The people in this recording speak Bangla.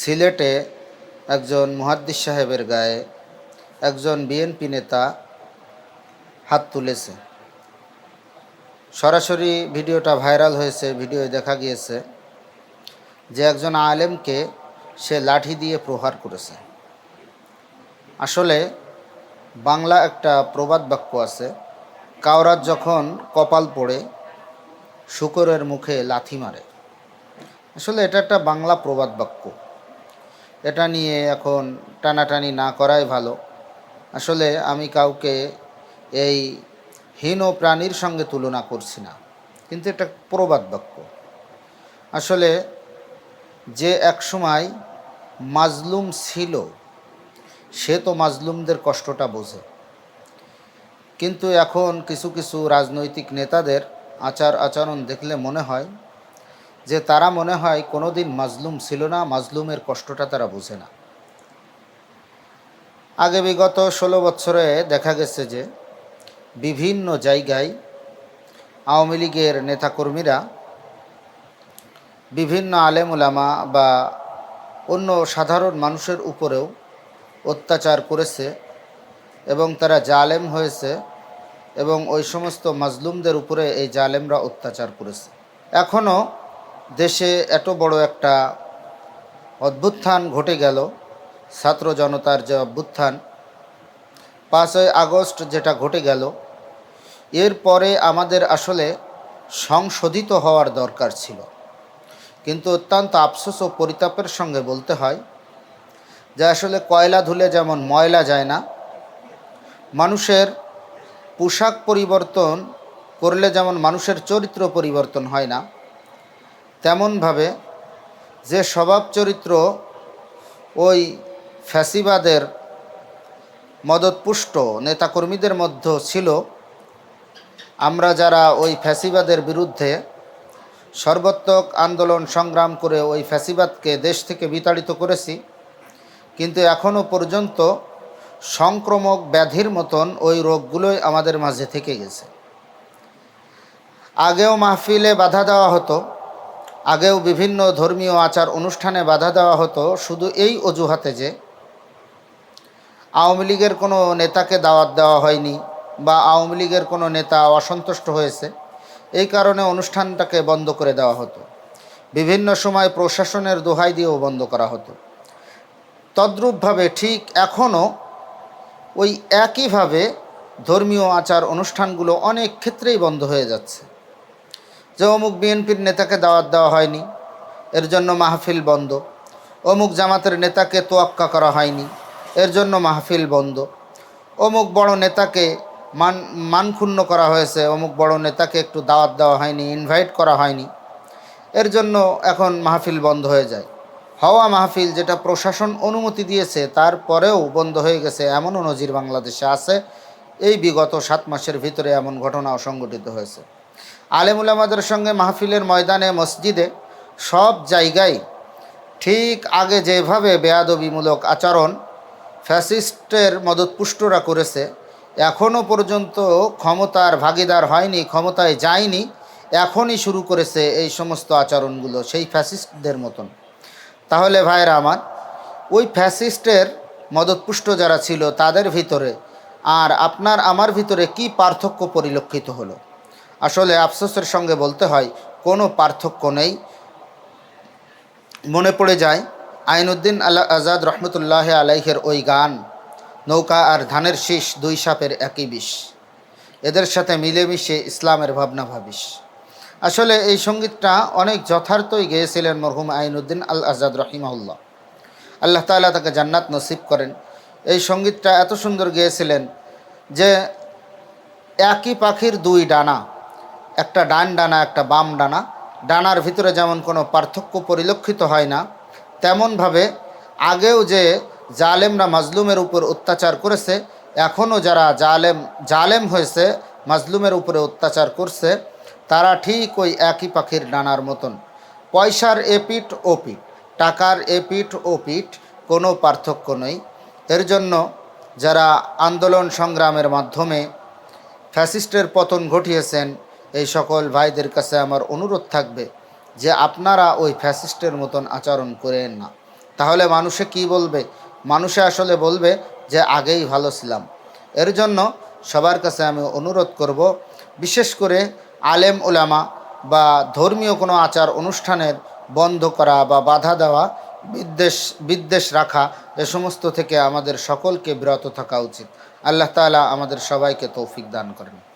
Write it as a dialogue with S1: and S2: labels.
S1: সিলেটে একজন মুহাদ্দিস সাহেবের গায়ে একজন বিএনপি নেতা হাত তুলেছে। সরাসরি ভিডিওটা ভাইরাল হয়েছে, ভিডিওয়ে দেখা গিয়েছে যে একজন আলেমকে সে লাঠি দিয়ে প্রহার করেছে। আসলে বাংলা একটা প্রবাদ বাক্য আছে, কাওরাত যখন কপাল পড়ে, শুকরের মুখে লাথি মারে। আসলে এটা একটা বাংলা প্রবাদ বাক্য। এটা নিয়ে এখন টানাটানি না করাই ভালো। আসলে আমি কাউকে এই হীন প্রাণীর সঙ্গে তুলনা করছি না, কিন্তু এটা প্রবাদ বাক্য। আসলে যে একসময় মাজলুম ছিল, সে তো মাজলুমদের কষ্টটা বোঝে। কিন্তু এখন কিছু কিছু রাজনৈতিক নেতাদের আচার আচরণ দেখলে মনে হয় যে তারা মনে হয় কোনোদিন মাজলুম ছিল না, মাজলুমের কষ্টটা তারা বোঝে না। আগে বিগত ষোলো বছরে দেখা গেছে যে বিভিন্ন জায়গায় আওয়ামী লীগের নেতাকর্মীরা, বিভিন্ন আলেম ওলামা বা অন্য সাধারণ মানুষের উপরেও অত্যাচার করেছে এবং তারা জালেম হয়েছে এবং ওই সমস্ত মাজলুমদের উপরে এই জালেমরা অত্যাচার করেছে। এখনও দেশে এত বড় একটা অভ্যুত্থান ঘটে গেল, ছাত্র জনতার যে অভ্যুত্থান, পাঁচই আগস্ট যেটা ঘটে গেল এরপরে আমাদের আসলে সংশোধিত হওয়ার দরকার ছিল। কিন্তু অত্যন্ত আফসোস ও পরিতাপের সঙ্গে বলতে হয় যে আসলে কয়লা ধুলে যেমন ময়লা যায় না, মানুষের পোশাক পরিবর্তন করলে যেমন মানুষের চরিত্র পরিবর্তন হয় না তেমনভাবে যে স্বভাব চরিত্র ওই ফ্যাসিবাদের মদতপুষ্ট নেতাকর্মীদের মধ্যে ছিল, আমরা যারা ওই ফ্যাসিবাদের বিরুদ্ধে সর্বাত্মক আন্দোলন সংগ্রাম করে ওই ফ্যাসিবাদকে দেশ থেকে বিতাড়িত করেছি, কিন্তু এখনও পর্যন্ত সংক্রমক ব্যাধির মতন ওই রোগগুলোই আমাদের মাঝে থেকে গেছে। আগেও মাহফিলে বাধা দেওয়া হতো আগেও বিভিন্ন ধর্মীয় আচার অনুষ্ঠানে বাধা দেওয়া হতো, শুধু এই অজুহাতে যে আওয়ামী লীগের কোনো নেতাকে দাওয়াত দেওয়া হয়নি বা আওয়ামী লীগের কোনো নেতা অসন্তুষ্ট হয়েছে, এই কারণে অনুষ্ঠানটাকে বন্ধ করে দেওয়া হতো। বিভিন্ন সময় প্রশাসনের দোহাই দিয়েও বন্ধ করা হতো। তদ্রূপভাবে ঠিক এখনও ওই একইভাবে ধর্মীয় আচার অনুষ্ঠানগুলো অনেক ক্ষেত্রেই বন্ধ হয়ে যাচ্ছে। যে অমুক বিএনপির নেতাকে দাওয়াত দেওয়া হয়নি, এর জন্য মাহফিল বন্ধ। অমুক জামাতের নেতাকে তোয়াক্কা করা হয়নি, এর জন্য মাহফিল বন্ধ। অমুক বড় নেতাকে মান, মানক্ষুণ্ণ করা হয়েছে, অমুক বড় নেতাকে একটু দাওয়াত দেওয়া হয়নি ইনভাইট করা হয়নি। এর জন্য এখন মাহফিল বন্ধ হয়ে যায়। হওয়া মাহফিল যেটা প্রশাসন অনুমতি দিয়েছে তারপরেও বন্ধ হয়ে গেছে, এমনও নজির বাংলাদেশে আছে। এই বিগত সাত মাসের ভিতরে এমন ঘটনা সংঘটিত হয়েছে। আলেমুল আমাদের সঙ্গে মাহফিলের ময়দানে, মসজিদে সব জায়গায় ঠিক আগে যেভাবে বেয়াদবিমূলক আচরণ ফ্যাসিস্টের মদতপুষ্টরা করেছে এখনও পর্যন্ত ক্ষমতার ভাগিদার হয়নি, ক্ষমতায় যায়নি, এখনই শুরু করেছে এই সমস্ত আচরণগুলো সেই ফ্যাসিস্টদের মতন। তাহলে ভাইরা আমার, ওই ফ্যাসিস্টের মদতপুষ্ট যারা ছিল তাদের ভিতরে আর আপনার, আমার ভিতরে কি পার্থক্য পরিলক্ষিত হলো? আসলে আফসোসের সঙ্গে বলতে হয়, কোনো পার্থক্য নেই। মনে পড়ে যায় আইনুদ্দিন আল্লাহ আজাদ রহমতুল্লাহ আলাইহের ওই গান, নৌকা আর ধানের শীষ দুই সাপের একই বিষ। এদের সাথে মিলেমিশে ইসলামের ভাবনা ভাবিস। আসলে এই সঙ্গীতটা অনেক যথার্থই গেয়েছিলেন মরহুম আইনুদ্দিন আল আজাদ রহিমাউল্লাহ আল্লাহ তাআলা তাকে জান্নাত নসিব করেন। এই সঙ্গীতটা এত সুন্দর গেয়েছিলেন যে, একই পাখির দুই ডানা একটা ডান ডানা, একটা বাম ডানা। ডানার ভিতরে যেমন কোনো পার্থক্য পরিলক্ষিত হয় না, তেমনভাবে আগেও যে জালেমরা মাজলুমের উপর অত্যাচার করেছে, এখনও যারা জালেম জালেম হয়েছে, মাজলুমের উপরে অত্যাচার করছে, তারা ঠিক ওই একই পাখির ডানার মতন। পয়সার এপিঠ ও পিঠ। টাকার এপিঠ ও পিঠ। কোনো পার্থক্য নেই। এর জন্য যারা আন্দোলন সংগ্রামের মাধ্যমে ফ্যাসিস্টের পতন ঘটিয়েছেন এই সকল ভাইদের কাছে আমার অনুরোধ থাকবে যে আপনারা ওই ফ্যাসিস্টের মতন আচরণ করেন না। তাহলে মানুষে কি বলবে? মানুষে আসলে বলবে যে, আগেই ভালো ছিলাম। এর জন্য সবার কাছে আমি অনুরোধ করব, বিশেষ করে আলেম ওলামা বা ধর্মীয় কোনো আচার অনুষ্ঠানের বন্ধ করা বা বাধা দেওয়া, বিদ্বেষ বিদ্বেষ রাখা, এ সমস্ত থেকে আমাদের সকলকে বিরত থাকা উচিত। আল্লাহ তাআলা আমাদের সবাইকে তৌফিক দান করেন।